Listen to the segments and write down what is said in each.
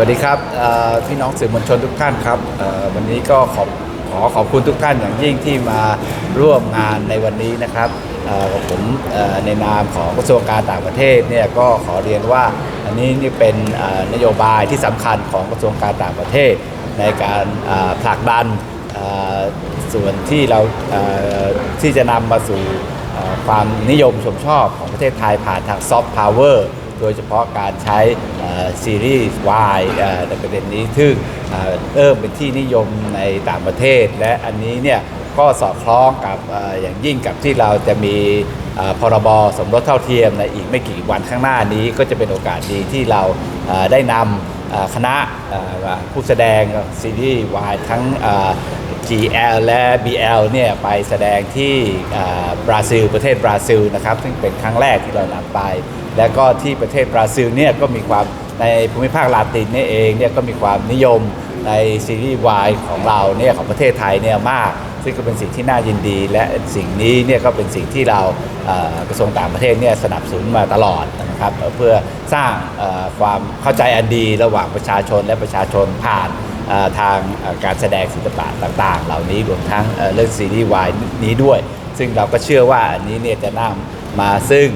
วัสดีครับพี่น้องสื่อมวลชนทุกท่านครับวันนี้ก็ขอบขอขอบคุณทุกท่านอย่างยิ่งที่มาร่วมงานในวันนี้นะครับผมในนามของกระทรวงการต่างประเทศเนี่ยก็ขอเรียนว่าอันนี้นี่เป็นนโยบายที่สำคัญของกระทรวงการต่างประเทศ ในการผลักดันส่วนที่เราที่จะนำมาสู่ความนิยมชมชอบของประเทศไทยผ่านทางซอฟต์พาวเวอร์ โดยเฉพาะการใช้ซีรีส์ Y เอ่อในประเด็นนี้ซึ่งเริ่มเป็นที่นิยมในต่างประเทศ และอันนี้เนี่ยก็สอดคล้องกับออย่างยิ่งกับที่เราจะมีพรบสมรสเท่าเทียมในอีกไม่กี่วันข้างหน้านี้ก็จะเป็นโอกาสดีที่เราได้นำคณะผู้แสดงซีรีส์ Y ทั้ง GL และ BL เนี่ยไปแสดงที่บราซิลประเทศบราซิลนะครับซึ่งเป็นครั้งแรกที่เรานำไป และก็ที่ประเทศบราซิลเนี่ยก็มีความในภูมิภาคลาตินนี่เองเนี่ยก็มีความนิยมในซีรีส์วายของเราเนี่ยของประเทศไทยเนี่ยมาก ซึ่งก็เป็นสิ่งที่น่ายินดี และสิ่งนี้เนี่ยก็เป็นสิ่งที่เรากระทรวงต่างประเทศเนี่ยสนับสนุนมาตลอดนะครับเพื่อสร้างความเข้าใจอันดีระหว่างประชาชนและประชาชนผ่าน ทางการแสดงศิลปะต่างๆ เหล่านี้รวมทั้งเรื่องซีรีส์วายนี้ด้วย ซึ่งเราก็เชื่อว่าอันนี้เนี่ยจะนำมาซึ่ง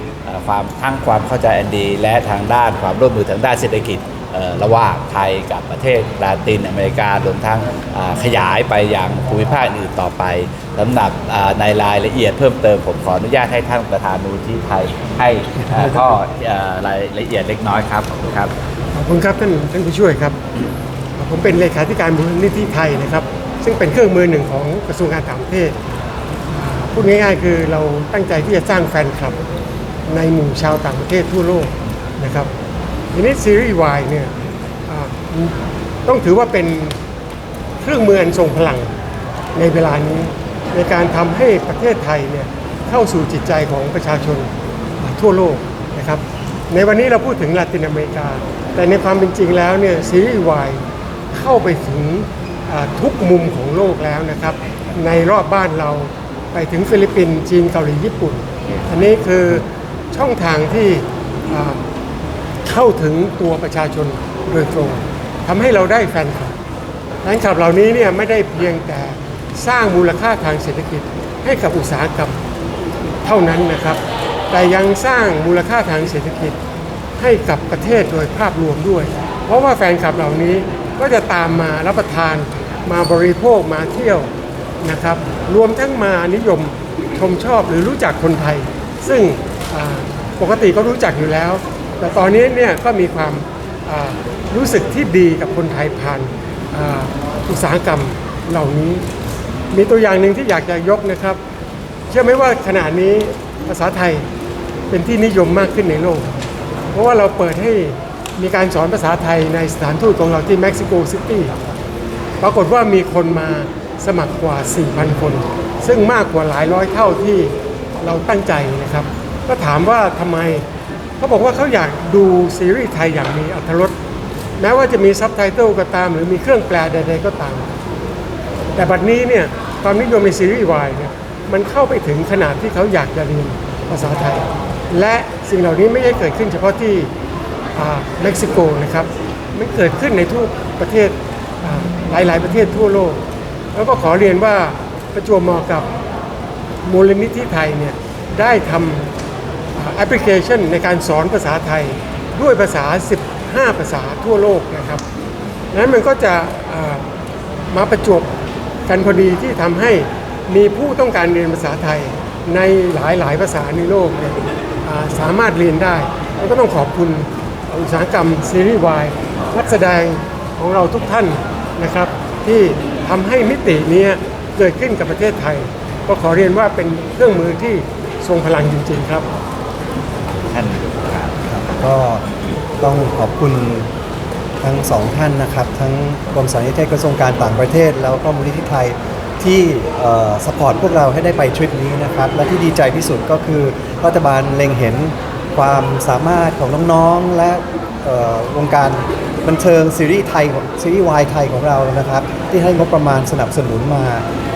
ความทั้งความเข้าใจอันดี และทางด้านความร่วมมือทางด้านเศรษฐกิจระหว่างไทยกับประเทศลาตินอเมริการวมทั้งขยายไปยังภูมิภาคอื่นต่อไปสำหรับในรายละเอียดเพิ่มเติมผมขออนุญาตให้ท่านประธานมูลที่ไทยให้ข้อรายละเอียดเล็กน้อยครับขอบคุณครับขอบคุณครับท่านท่านผู้ช่วยครับ ผมเป็นเลขาธิการมูลนิธิไทยนะครับ ซึ่งเป็นเครื่องมือหนึ่งของกระทรวงการต่างประเทศพูดง่ายๆคือเราตั้งใจที่จะสร้างแฟนคลับในหมู่ชาวต่างประเทศทั่วโลกนะครับทีนี้ซีรีส์วายเนี่ยต้องถือว่าเป็นเครื่องมืออันทรงพลังในเวลานี้ในการทำให้ประเทศไทยเนี่ยเข้าสู่จิตใจของประชาชนทั่วโลกนะครับในวันนี้เราพูดถึงลาตินอเมริกา แต่ในความเป็นจริงแล้วเนี่ยซีรีส์วาย เข้าไปถึงทุกมุมของโลกแล้วนะครับ ในรอบบ้านเราไปถึงฟิลิปปินส์จีนเกาหลีญี่ปุ่น อันนี้คือช่องทางที่เข้าถึงตัวประชาชนโดยตรงทำให้เราได้แฟนคลับแฟนคลับเหล่านี้เนี่ยไม่ได้เพียงแต่สร้างมูลค่าทางเศรษฐกิจให้กับอุตสาหกรรมเท่านั้นนะครับ แต่ยังสร้างมูลค่าทางเศรษฐกิจให้กับประเทศโดยภาพรวมด้วย เพราะว่าแฟนคลับเหล่านี้ ก็จะตามมารับประทานมาบริโภคมาเที่ยวนะครับ รวมทั้งมานิยมชมชอบหรือรู้จักคนไทย ซึ่งปกติก็รู้จักอยู่แล้ว แต่ตอนนี้เนี่ยก็มีความรู้สึกที่ดีกับคนไทยผ่านอุตสาหกรรมเหล่านี้ มีตัวอย่างหนึ่งที่อยากจะยกนะครับ เชื่อไหมว่าขณะนี้ภาษาไทยเป็นที่นิยมมากขึ้นในโลก เพราะว่าเราเปิดให้ มีการสอนภาษาไทยในสถานทูตของเราที่เม็กซิโกซิตี้ปรากฏว่ามีคนมาสมัครกว่า 4,000 คน ซึ่งมากกว่าหลายร้อยเท่าที่เราตั้งใจนะครับ ก็ถามว่าทำไมเขาบอกว่าเขาอยากดูซีรีส์ไทยอย่างมีอรรถรสแม้ว่าจะมีซับไตเติลก็ตาม หรือมีเครื่องแปลใดๆก็ตาม แต่บัดนี้เนี่ยความนิยมในซีรีส์วายเนี่ยมันเข้าไปถึงขนาดที่เขาอยากจะเรียนภาษาไทย และสิ่งเหล่านี้ไม่ได้เกิดขึ้นเฉพาะที่ เม็กซิโกนะครับมันเกิดขึ้นในทุกประเทศอ่าหลาย ๆ ประเทศทั่วโลก แล้วก็ขอเรียนว่าประจวบเหมาะกับมูลนิธิไทยเนี่ยได้ทำแอปพลิเคชันในการสอนภาษาไทยด้วยภาษา 15 ภาษาทั่วโลกนะครับนั้นมันก็จะมาประจวบกันพอดีที่ทำให้มีผู้ต้องการเรียนภาษาไทยในหลายหลายๆภาษาในโลกเนี่ยสามารถเรียนได้ แล้วก็ต้องขอบคุณ อุตสาหกรรมซีรีส์วายนักแสดงของเราทุกท่านนะครับ ที่ทำให้มิตินี้เกิดขึ้นกับประเทศไทย ก็ขอเรียนว่าเป็นเครื่องมือที่ทรงพลังจริงๆครับ ท่านก็ต้องขอบคุณทั้งสองท่านนะครับ ทั้งกรมสารนิเทศกระทรวงการต่างประเทศ แล้วก็มูลนิธิไทยที่สปอร์ตพวกเราให้ได้ไปทริปนี้นะครับ และที่ดีใจที่สุดก็คือรัฐบาลเล็งเห็น ความสามารถของน้องๆ และวงการบันเทิงซีรีส์ไทยของซีรีส์วายไทยของเรานะครับ ที่ให้งบประมาณสนับสนุนมา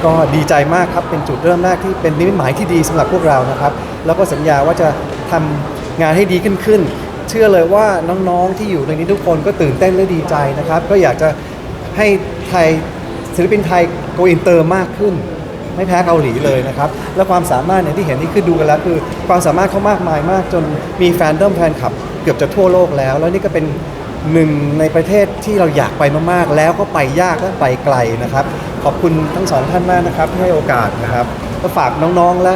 ก็ดีใจมากครับเป็นจุดเริ่มแรกที่เป็นนิมิตหมายที่ดีสำหรับพวกเรานะครับ แล้วก็สัญญาว่าจะทำงานให้ดีขึ้นขึ้น เชื่อเลยว่าน้องๆที่อยู่ในนี้ทุกคนก็ตื่นเต้นและดีใจนะครับ ก็อยากจะให้ไทยศิลปินไทยโกอินเตอร์มากขึ้น ไม่แพ้เกาหลีเลยนะครับ และความสามารถเนี่ยที่เห็นนี่คือดูกันแล้วคือ ความสามารถเขามากมายมากจนมีแฟนเดิมแฟนคลับเกือบจะทั่วโลกแล้ว แล้วนี่ก็เป็นหนึ่งในประเทศที่เราอยากไปมากๆ แล้วก็ไปยากและไปไกลนะครับ ขอบคุณทั้งสองท่านมากนะครับที่ให้โอกาสนะครับก็ฝากน้องๆและ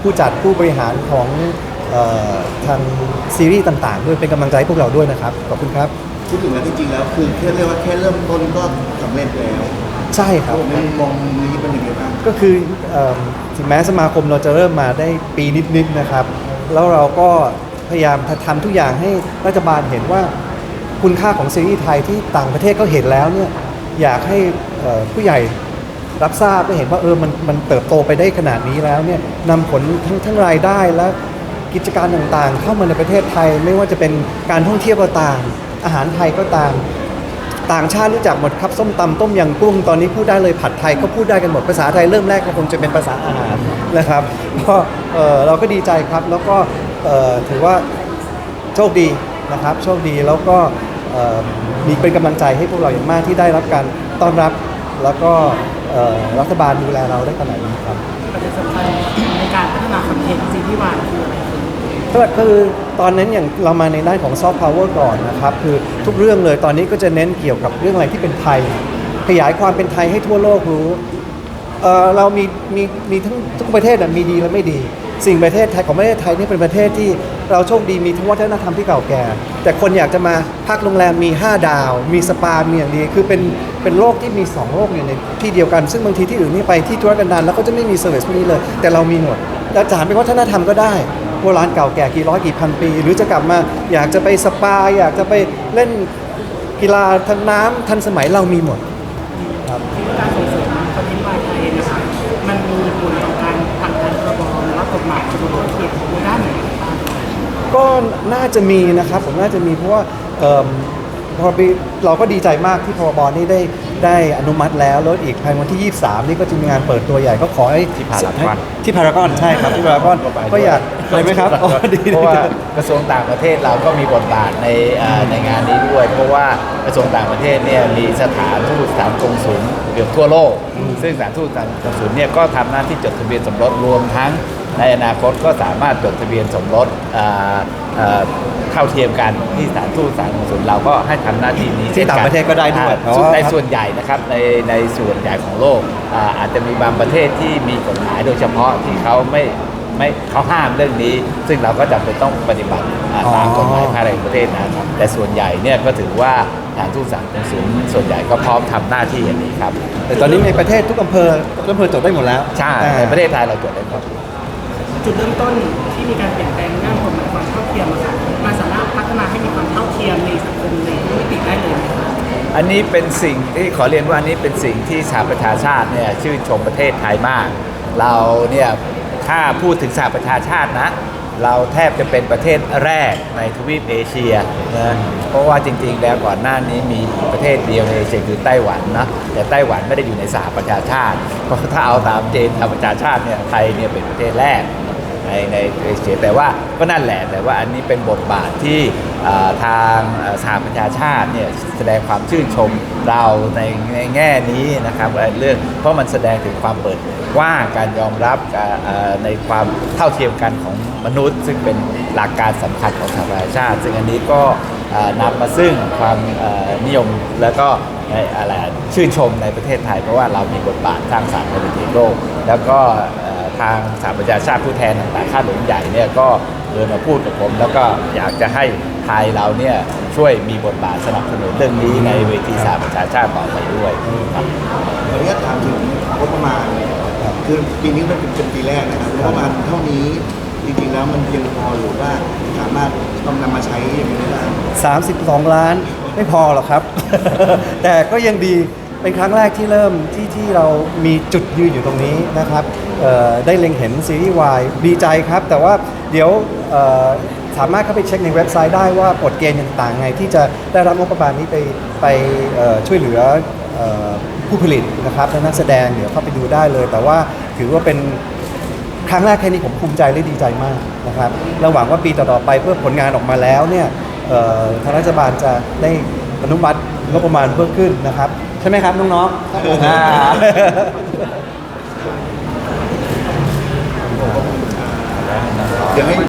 ผู้จัดผู้บริหารของออทางซีรีส์ต่างๆ ด้วยเป็นกำลังใจให้พวกเราด้วยนะครับ ขอบคุณครับพูดถึงแล้วจริงๆแล้วคือแค่เรียกว่าแค่เริ่มต้นก็สำเร็จแล้ว ใช่ครับผมในมุมมองนี้เป็นยังไงบ้างก็คือเอิ่มถึงแม้สมาคมเราจะเริ่มมาได้ปีนิดๆนะครับ แล้วเราก็พยายามทำทุกอย่างให้รัฐบาลเห็นว่าคุณค่าของซีรีส์ไทยที่ต่างประเทศก็เห็นแล้วเนี่ยอยากให้เอ่อผู้ใหญ่รับทราบได้เห็นว่าเออมันมันเติบโตไปได้ขนาดนี้แล้วเนี่ยนำผลทั้งทั้งรายได้และกิจการต่างๆ เข้ามาในประเทศไทย ไม่ว่าจะเป็นการท่องเที่ยวก็ตาม อาหารไทยก็ตาม ต่างชาติรู้จักหมดครับส้มตำต้มยำกุ้งตอนนี้พูดได้เลยผัดไทยก็พูดได้กันหมดภาษาไทยเริ่มแรกก็คงจะเป็นภาษาอาหารนะครับก็เอ่อเราก็ดีใจครับแล้วก็เอ่อถือว่าโชคดีนะครับโชคดีแล้วก็เอ่อมีเป็นกำลังใจให้พวกเราอย่างมากที่ได้รับการต้อนรับ แล้วก็เอ่อรัฐบาลดูแลเราได้ขนาดนี้ครับ ประเด็นสำคัญในการพัฒนาคอนเทนต์ซีรีส์วายคืออะไรคือ ก็คือตอนนั้นอย่างเรามาในด้านของซอฟต์พาวเวอร์ก่อนนะครับคือทุกเรื่องเลยตอนนี้ก็จะเน้นเกี่ยวกับเรื่องอะไรที่เป็นไทย ขยายความเป็นไทยให้ทั่วโลกรู้เอ่อเรามีมีมีทั้งทุกประเทศน่ะมีดีและไม่ดี สิ่งประเทศไทยของประเทศไทยนี่เป็นประเทศที่เราโชคดีมีทั้งวัฒนธรรมที่เก่าแก่ แต่คนอยากจะมาพักโรงแรมมี 5 ดาว มีสปามีอย่างดีคือเป็นเป็นโลกที่มี 2 โลกอยู่ในที่เดียวกัน ซึ่งบางทีที่อื่นนี่ไปที่ธุรกันดารแล้วก็จะไม่มีเซอร์วิสพวกนี้เลย แต่เรามีหมดแล้วจะหันเป็นวัฒนธรรมก็ได้ โบราณเก่าแก่กี่ร้อยกี่พันปี หรือจะกลับมาอยากจะไปสปา อยากจะไปเล่นกีฬาทางน้ำทันสมัยเรามีหมดคิดว่าการส่งเสริมคอนเทนต์วายไทยนะคะมันมีผลต่อการผลักดันพรบหรือว่ากฎหมายกระบวนการเกี่ยวกับด้านไหนบ้างก็น่าจะมีนะครับผมน่าจะมีเพราะว่าเอิ่มพอปีเราก็ดีใจมากที่พบนี่ได้ ได้อนุมัติแล้วแล้วอีกภายในวันที่ 23 นี่ก็จะมีงานเปิดตัวใหญ่ก็ขอให้ที่พารากอนที่พารากอนใช่ครับที่พารากอนก็อยากเลยไหมครับอ๋อดีเพราะว่ากระทรวงต่างประเทศเราก็มีบทบาทในเอ่อในงานนี้ด้วย เพราะว่ากระทรวงต่างประเทศเนี่ยมีสถานทูตสถานกงสุลเกือบทั่วโลก ซึ่งสถานทูตสถานกงสุลเนี่ยก็ทำหน้าที่จดทะเบียนสมรสรวมทั้งในอนาคตก็สามารถจดทะเบียนสมรส เอ่อเอ่อเท่าเทียมกันที่สถานทูตสถานกงสุลเราก็ให้ทำหน้าที่นี้ที่ต่างประเทศก็ได้ด้วยอ่าอ๋อในครับส่วนใหญ่นะครับในในส่วนใหญ่ของโลกอ่าอาจจะมีบางประเทศที่มีกฎหมายโดยเฉพาะที่เขาไม่ไม่เขาห้ามเรื่องนี้ ซึ่งเราก็จำเป็นต้องปฏิบัติอ่าตามกฎหมายภายในประเทศนะครับแต่ส่วนใหญ่เนี่ยก็ถือว่าทางทูตสารกงสุลส่วนใหญ่ก็พร้อมทำหน้าที่อย่างนี้ครับแต่ตอนนี้ในประเทศทุกอำเภอทุกอำเภอจดได้หมดแล้วใช่อ่าในประเทศไทยเราตรวจได้ครับจุดเริ่มต้นที่มีการเปลี่ยนแปลง ทียมอะค่ะมันสามารถพัฒนาให้มีความเท่าเทียมในสังคมในทุกมิติได้เลยไหมคะอันนี้เป็นสิ่งที่ขอเรียนว่าอันนี้เป็นสิ่งที่สหประชาชาติเนี่ยชื่นชมประเทศไทยมาก เราเนี่ยถ้าพูดถึงสหประชาชาตินะ เราแทบจะเป็นประเทศแรกในทวีปเอเชียนะเพราะว่าจริงๆ แล้วก่อนหน้านี้มีประเทศเดียวในเอเชียคือไต้หวันนะแต่ไต้หวันไม่ได้อยู่ในสหประชาชาติ เพราะถ้าเอาตามเจนสหประชาชาติเนี่ยไทยเนี่ยเป็นประเทศแรก ในในเอเชียแต่ว่าก็นั่นแหละแต่ว่าอันนี้เป็นบทบาทที่ทางสหประชาชาติเนี่ยแสดงความชื่นชมเราในในแง่นี้นะครับเรื่องเพราะมันแสดงถึงความเปิดกว้างการยอมรับในความเท่าเทียมกันของมนุษย์ ซึ่งเป็นหลักการสำคัญของสหประชาชาติ ซึ่งอันนี้ก็นำมาซึ่งความนิยมแล้วก็อะไรชื่นชมในประเทศไทย เพราะว่าเรามีบทบาทสร้างสรรค์ในเทีโลก แล้วก็ ทางสหประชาชาติผู้แทนต่างๆข้าหลวงใหญ่เนี่ยก็เดินมาพูดกับผม แล้วก็อยากจะให้ไทยเราเนี่ยช่วยมีบทบาทสนับสนุนเรื่องนี้ในเวทีสหประชาชาติต่อไปด้วยครับขออนุญาตถามถึงงบประมาณคือปีนี้มันเป็นเป็นปีแรกนะครับงบประมาณเท่านี้จริงๆแล้วมันเพียงพอหรือว่าสามารถต้องนำมาใช้อย่างนี้ได้บ้าง32 ล้านไม่พอหรอกครับ แต่ก็ยังดี เป็นครั้งแรกที่เริ่มที่ที่เรามีจุดยืนอยู่ตรงนี้นะครับได้เล็งเห็นซีรีส์วายดีใจครับ แต่ว่าเดี๋ยวสามารถเข้าไปเช็คในเว็บไซต์ได้ว่ากฎเกณฑ์ต่างๆไง ที่จะได้รับงบประมาณนี้ไปไปช่วยเหลือผู้ผลิตนะครับและนักแสดงเดี๋ยวเข้าไปดูได้เลย แต่ว่าถือว่าเป็นครั้งแรกแค่นี้ผมภูมิใจและดีใจมากนะครับเราหวังว่าปีต่อๆไปเพื่อผลงานออกมาแล้วเนี่ยทางรัฐบาลจะได้อนุมัติงบประมาณเพิ่มขึ้นนะครับ ใช่ไหมครับ น้องน้องเดี๋ยวให้